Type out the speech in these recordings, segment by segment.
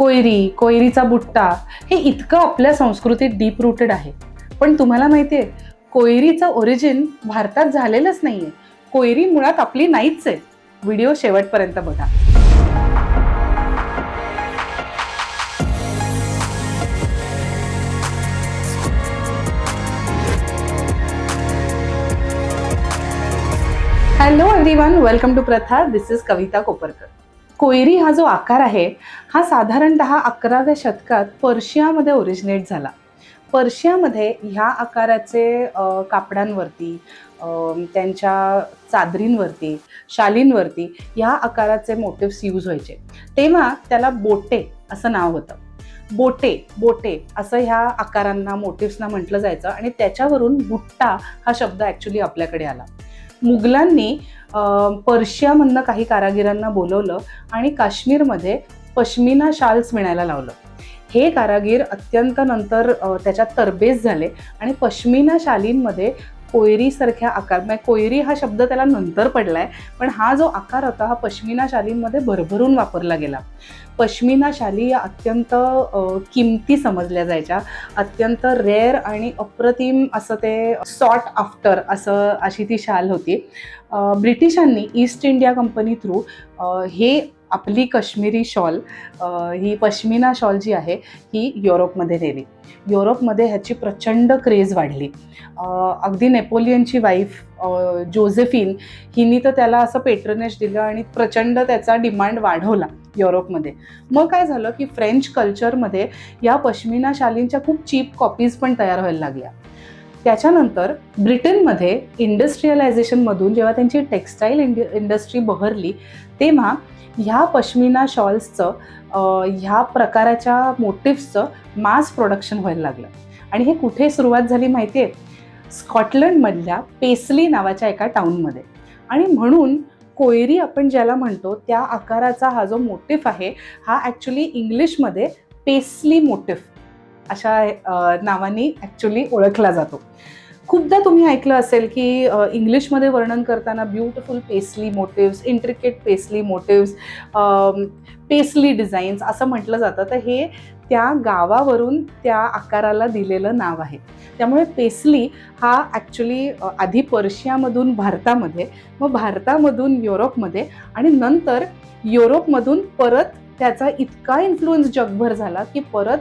कोयरी कोयरीचा बुट्टा हे इतकं आपल्या संस्कृतीत डीप रूटेड आहे. पण तुम्हाला माहिती आहे कोयरीचं ओरिजिन भारतात झालेलंच नाहीये. कोयरी मुळात आपली नाहीच आहे. व्हिडिओ शेवटपर्यंत बघा. Hello everyone welcome to Pratha this is कविता कोपरकर कोयरी हा जो आकार आहे हा साधारणत अकराव्या शतकात पर्शियामध्ये ओरिजिनेट झाला. पर्शियामध्ये ह्या आकाराचे कापडांवरती त्यांच्या चादरींवरती शालींवरती ह्या आकाराचे मोटिव्स यूज व्हायचे. तेव्हा त्याला बोटे असं नाव होतं. बोटे बोटे असं ह्या आकारांना मोटिव्सना म्हटलं जायचं आणि त्याच्यावरून बुट्टा हा शब्द ॲक्च्युली आपल्याकडे आला. मुघलांनी पर्शियामधनं काही कारागिरांना बोलवलं आणि काश्मीरमध्ये पश्मिना शाल्स मिळायला लावलं. हे कारागीर अत्यंत नंतर त्याच्यात तरबेज झाले आणि पश्मिना शालींमध्ये कोयरीसारख्या आकार म्हणजे कोयरी हा शब्द त्याला नंतर पडलाय पण हा जो आकार होता हा पश्मिना शालींमध्ये भरभरून वापरला गेला. पश्मिना शाली या अत्यंत किमती समजल्या जायच्या. अत्यंत रेअर आणि अप्रतिम असं ते सॉट आफ्टर असं अशी ती शाल होती. ब्रिटिशांनी ईस्ट इंडिया कंपनी थ्रू हे आपली कश्मीरी शॉल ही पश्मिना शॉल जी आहे ही युरोपमध्ये नेली. युरोपमध्ये ह्याची प्रचंड क्रेज वाढली. अगदी नेपोलियनची वाईफ जोझेफिन हिनी तर त्याला असं पेट्रनेश दिलं आणि प्रचंड त्याचा डिमांड वाढवला युरोपमध्ये. मग काय झालं की फ्रेंच कल्चरमध्ये या पश्मिना शालींच्या खूप चीप कॉपीज पण तयार व्हायला लागल्या. त्याच्यानंतर ब्रिटनमध्ये इंडस्ट्रियलायझेशनमधून जेव्हा त्यांची टेक्स्टाईल इंड इंडस्ट्री बहरली तेव्हा ह्या पश्मिना शॉल्सचं ह्या प्रकाराच्या मोटिव्सचं मास प्रोडक्शन व्हायला लागलं. आणि हे कुठे सुरुवात झाली माहिती आहे स्कॉटलंडमधल्या पेसली नावाच्या एका टाऊनमध्ये आणि म्हणून कोयरी आपण ज्याला म्हणतो त्या आकाराचा हा जो मोटिफ आहे हा ॲक्च्युली इंग्लिशमध्ये पेसली मोटिफ अशा नावाने ॲक्च्युली ओळखला जातो. खूपदा तुम्ही ऐकलं असेल की इंग्लिशमध्ये वर्णन करताना beautiful paisley motifs intricate paisley motifs paisley designs असं म्हटलं जातं. तर हे त्या गावावरून त्या आकाराला दिलेलं नाव आहे. त्यामुळे पेसली हा ॲक्च्युली आधी पर्शियामधून भारतामध्ये मग भारतामधून युरोपमध्ये आणि नंतर युरोपमधून परत त्याचा इतका इन्फ्लुएन्स जगभर झाला की परत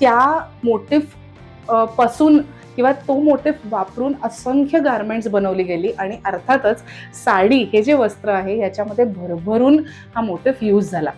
त्या मोटिफपासून किंवा तो मोटिफ वापरून असंख्य गारमेंट्स बनवली गेली आणि अर्थातच साडी हे जे वस्त्र आहे याच्यामध्ये भरभरून हा मोटिफ यूज झाला.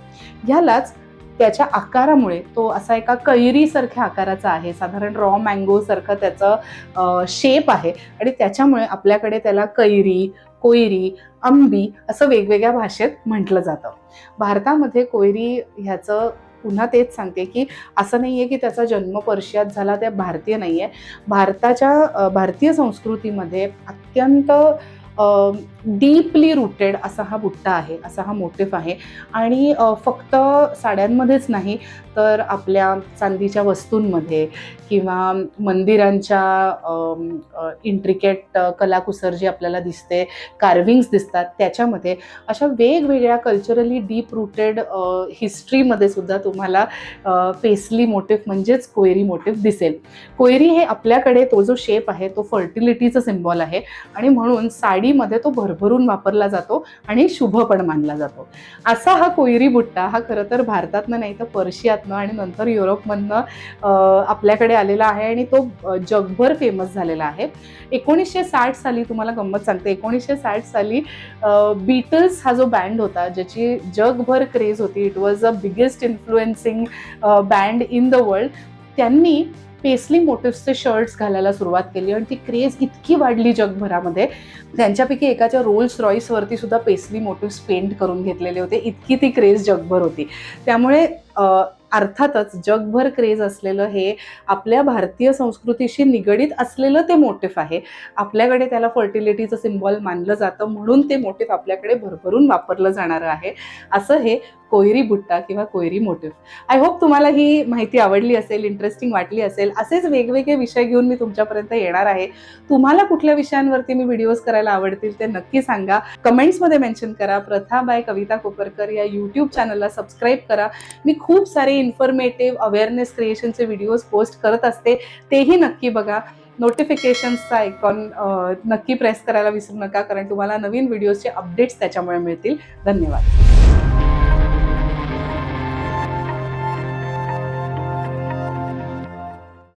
ह्यालाच त्याच्या आकारामुळे तो असा एका कैरीसारख्या आकाराचा आहे साधारण रॉ मँगोसारखं त्याचं शेप आहे आणि त्याच्यामुळे आपल्याकडे त्याला कैरी कोयरी आंबी असं वेगवेगळ्या भाषेत म्हटलं जातं. भारतामध्ये कोयरी ह्याचं पुन्हा तेच सांगते की असं नाही आहे की त्याचा जन्म पर्शियात झाला त्या भारतीय नाही आहे भारताच्या भारतीय संस्कृतीमध्ये अत्यंत डीपली रुटेड असा हा बुट्टा आहे असा हा मोटिफ आहे. आणि फक्त साड्यांमध्येच नाही तर आपल्या चांदीच्या वस्तूंमध्ये किंवा मंदिरांच्या इंट्रिकेट कलाकुसर जी आपल्याला दिसते कार्विंग्स दिसतात त्याच्यामध्ये अशा वेगवेगळ्या कल्चरली डीप रुटेड हिस्ट्रीमध्ये सुद्धा तुम्हाला पेसली मोटिफ म्हणजेच कोयरी मोटिफ दिसेल. कोयरी हे आपल्याकडे तो जो शेप आहे तो फर्टिलिटीचं सिम्बॉल आहे. आणि म्हणून वाडीमध्ये तो भरभरून वापरला जातो आणि शुभ पण मानला जातो. असा हा कोयरी बुट्टा हा खरं तर भारतातनं नाही तर पर्शियातनं आणि नंतर युरोपमधनं आपल्याकडे आलेला आहे आणि तो जगभर फेमस झालेला आहे. एकोणीसशे साठ साली तुम्हाला गंमत सांगते. एकोणीसशे साठ साली बीटल्स हा जो बँड होता ज्याची जगभर क्रेज होती it was a biggest influencing band in the world त्यांनी पेसली मोटिव्सचे शर्ट्स घालायला सुरुवात केली आणि ती क्रेज इतकी वाढली जगभरामध्ये. त्यांच्यापैकी एकाच्या रोल्स रॉईसवरती सुद्धा पेसली मोटिव्स पेंट करून घेतलेले होते. इतकी ती क्रेज जगभर होती. त्यामुळे अर्थातच जगभर क्रेज असलेलं हे आपल्या भारतीय संस्कृतीशी निगडीत असलेलं ते मोटिफ आहे. आपल्याकडे त्याला फर्टिलिटीचं सिम्बॉल मानलं जातं म्हणून ते मोटिफ आपल्याकडे भरभरून वापरलं जाणारं आहे. असं हे कोयरी बुट्टा किंवा कोयरी मोटिव्ह. आय होप तुम्हाला ही माहिती आवडली असेल इंटरेस्टिंग वाटली असेल असेच वेगवेगळे विषय घेऊन मी तुमच्यापर्यंत येणार आहे. तुम्हाला कुठल्या विषयांवरती मी व्हिडिओज करायला आवडतील ते नक्की सांगा. कमेंट्समध्ये मेन्शन करा. प्रथा बाय कविता कोपरकर या यूट्यूब चॅनलला सबस्क्राईब करा. मी खूप सारे इन्फॉर्मेटिव्ह अवेअरनेस क्रिएशनचे व्हिडिओज पोस्ट करत असते. तेही नक्की बघा. नोटिफिकेशन्सचा आयकॉन नक्की प्रेस करायला विसरू नका कारण तुम्हाला नवीन व्हिडिओजचे अपडेट्स त्याच्यामुळे मिळतील. धन्यवाद.